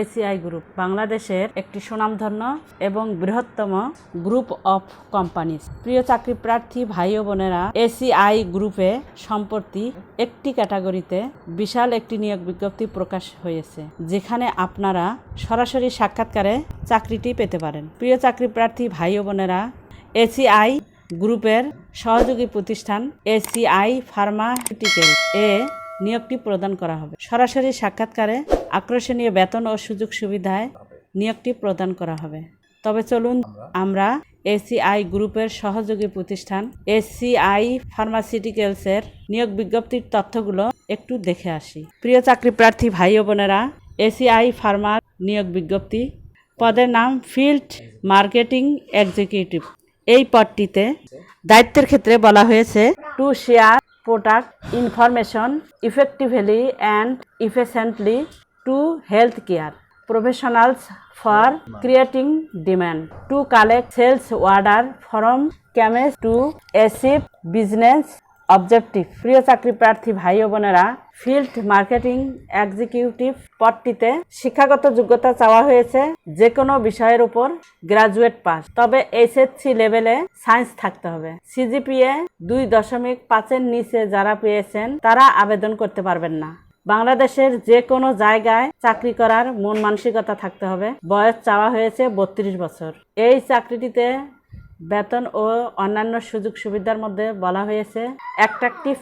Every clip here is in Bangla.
এসিআই গ্রুপ, বাংলাদেশের একটি সুনামধন্য এবং বৃহত্তম গ্রুপ অফ কোম্পানি প্রিয় চাকরি প্রার্থী ভাই ও বোনেরা, এসিআই গ্রুপে সম্প্রতি একটি ক্যাটাগরিতে বিশাল একটি নিয়োগ বিজ্ঞপ্তি প্রকাশ হয়েছে, যেখানে আপনারা সরাসরি সাক্ষাৎকারে চাকরিটি পেতে পারেন। প্রিয় চাকরি প্রার্থী ভাই ও বোনেরা, এসিআই গ্রুপের সহযোগী প্রতিষ্ঠান এসিআই ফার্মাসিউটিক্যাল এ নিয়োগটি প্রদান করা হবে। সরাসরি সাক্ষাৎকারে আকর্ষণীয় বেতন ও সুযোগ সুবিধায় নিয়োগটি প্রদান করা হবে। তবে চলুন আমরা এসিআই গ্রুপের সহযোগী প্রতিষ্ঠান এসিআই ফার্মাসিউটিক্যালসের নিয়োগ বিজ্ঞপ্তির তথ্যগুলো একটু দেখে আসি। প্রিয় চাকরি প্রার্থী ভাই ও বোনেরা, এসিআই ফার্মার নিয়োগ বিজ্ঞপ্তি পদের নাম ফিল্ড মার্কেটিং এক্সিকিউটিভ। এই পদটিতে দায়িত্বের ক্ষেত্রে বলা হয়েছে, to share product information effectively and efficiently to health care professionals for creating demand to collect sales order from ক্যামেজ to achieve business objective প্রিয় চাকরি প্রার্থী ভাই ও বোনেরা ফিল্ড মার্কেটিং এক্সিকিউটিভ পদটিতে শিক্ষাগত যোগ্যতা চাওয়া হয়েছে যে কোনো বিষয়ের উপর গ্রাজুয়েট পাস তবে এইচএসসি লেভেলে সায়েন্স থাকতে হবে। সিজিপিএ দুই দশমিক পাঁচের নিচে যারা পেয়েছেন, তারা আবেদন করতে পারবেন না। বাংলাদেশের যে কোনো জায়গায় চাকরি করার মন মানসিকতা থাকতে হবে। বয়স চাওয়া হয়েছে বত্রিশ বছর। এই চাকরিটিতে বেতন ও অন্যান্য সুযোগ সুবিধার মধ্যে বলা হয়েছে অ্যাট্রাকটিভ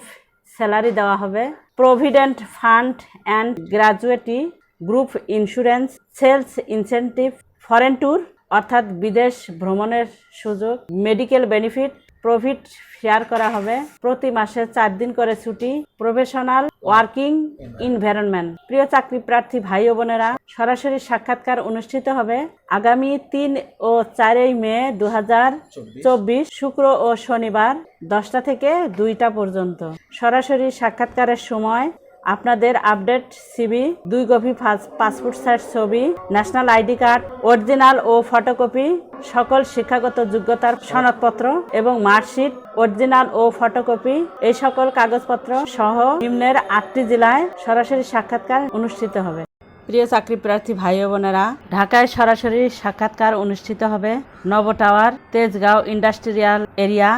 স্যালারি দেওয়া হবে। Provident fund and gratuity group insurance sales incentive foreign tour অর্থাৎ বিদেশ ভ্রমণের সুযোগ মেডিকেল বেনিফিট প্রফিট শেয়ার করা হবে। প্রতি মাসে চার দিন করে ছুটি। প্রফেশনাল ওয়ার্কিং ইনভায়রনমেন্ট প্রিয় চাকরি প্রার্থী ভাই ও বোনেরা, সরাসরি সাক্ষাৎকার অনুষ্ঠিত হবে আগামী তিন ও চারই মে দু চব্বিশ, শুক্র ও শনিবার দশটা থেকে দুইটা পর্যন্ত। সরাসরি সাক্ষাৎকারের সময় আপনাদের আপডেট সিবি দুই কপি পাসপোর্ট সাইজ ছবি ন্যাশনাল আইডি কার্ড অরিজিনাল ও ফটোকপি সকল শিক্ষাগত যোগ্যতার সনদপত্র এবং মার্কশিট অরিজিনাল ও ফটোকপি এই সকল কাগজপত্র সহ নিম্নের আটটি জেলায় সরাসরি সাক্ষাৎকার অনুষ্ঠিত হবে। প্রিয় চাকরি প্রার্থী ভাই বোনেরা ঢাকায় সরাসরি সাক্ষাৎকার অনুষ্ঠিত হবে নব tower Tejgaon industrial area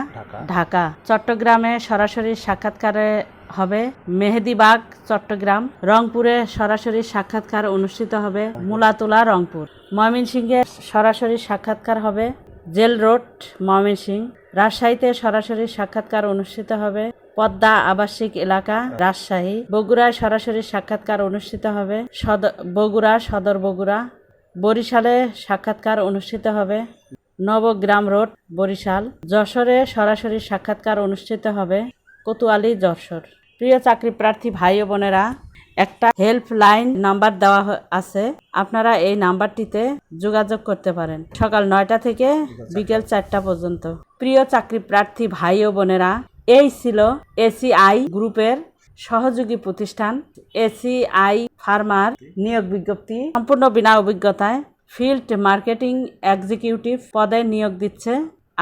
Dhaka. চট্টগ্রামে সরাসরি সাক্ষাৎকারে হবে মেহেদিবাগ চট্টগ্রাম। রংপুরে সরাসরি সাক্ষাৎকার অনুষ্ঠিত হবে মুলাতুলা, রংপুর। ময়মনসিংহে সরাসরি সাক্ষাৎকার হবে জেল রোড ময়মনসিংহ রাজশাহীতে সরাসরি সাক্ষাৎকার অনুষ্ঠিত হবে পদ্মা আবাসিক এলাকা, রাজশাহী। বগুড়ায় সরাসরি সাক্ষাৎকার অনুষ্ঠিত হবে বগুড়া, সদর বগুড়া। বরিশালে সাক্ষাৎকার অনুষ্ঠিত হবে নবগ্রাম রোড, বরিশাল। যশোরে সরাসরি সাক্ষাৎকার অনুষ্ঠিত হবে কোতোয়ালি, যশোর। প্রিয় চাকরি প্রার্থী ভাই বোনেরা, একটা হেল্পলাইন নাম্বার দেওয়া আছে। আপনারা এই নাম্বারটিতে যোগাযোগ করতে পারেন। সকাল নয়টা থেকে বিকেল চারটা পর্যন্ত। প্রিয় চাকরি প্রার্থী ভাই ও বোনেরা, এই ছিল এসিআই গ্রুপের সহযোগী প্রতিষ্ঠান। এসিআই ফার্মার নিয়োগ বিজ্ঞপ্তি। সম্পূর্ণ বিনা অভিজ্ঞতায় ফিল্ড মার্কেটিং এক্সিকিউটিভ পদে নিয়োগ দিচ্ছে।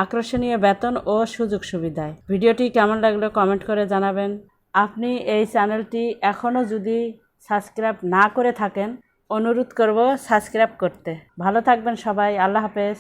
আকর্ষণীয় বেতন ও সুযোগ সুবিধায়। ভিডিওটি কেমন লাগল কমেন্ট করে জানাবেন। আপনি এই চ্যানেলটি এখনও যদি সাবস্ক্রাইব না করে থাকেন, অনুরোধ করব সাবস্ক্রাইব করতে। ভালো থাকবেন সবাই, আল্লাহ হাফেজ।